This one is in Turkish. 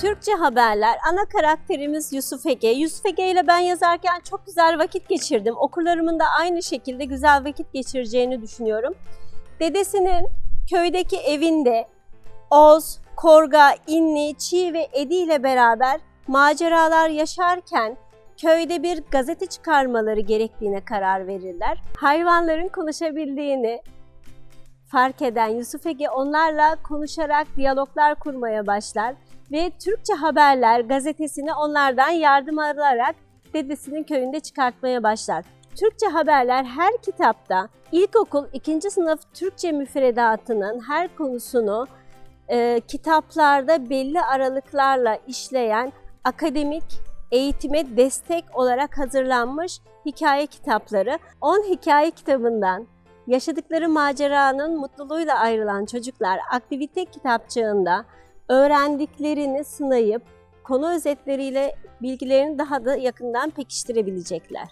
Türkçe haberler. Ana karakterimiz Yusuf Ege. Yusuf Ege ile ben yazarken çok güzel vakit geçirdim. Okurlarımın da aynı şekilde güzel vakit geçireceğini düşünüyorum. Dedesinin köydeki evinde Oz, Korga, İnli, Çiğ ve Edi ile beraber maceralar yaşarken köyde bir gazete çıkarmaları gerektiğine karar verirler. Hayvanların konuşabildiğini fark eden Yusuf Ege onlarla konuşarak diyaloglar kurmaya başlar ve Türkçe Haberler gazetesini onlardan yardım alarak dedesinin köyünde çıkartmaya başlar. Türkçe Haberler her kitapta ilkokul 2. sınıf Türkçe müfredatının her konusunu e, kitaplarda belli aralıklarla işleyen akademik eğitime destek olarak hazırlanmış hikaye kitapları. 10 hikaye kitabından yaşadıkları maceranın mutluluğuyla ayrılan çocuklar aktivite kitapçığında öğrendiklerini sınayıp konu özetleriyle bilgilerini daha da yakından pekiştirebilecekler.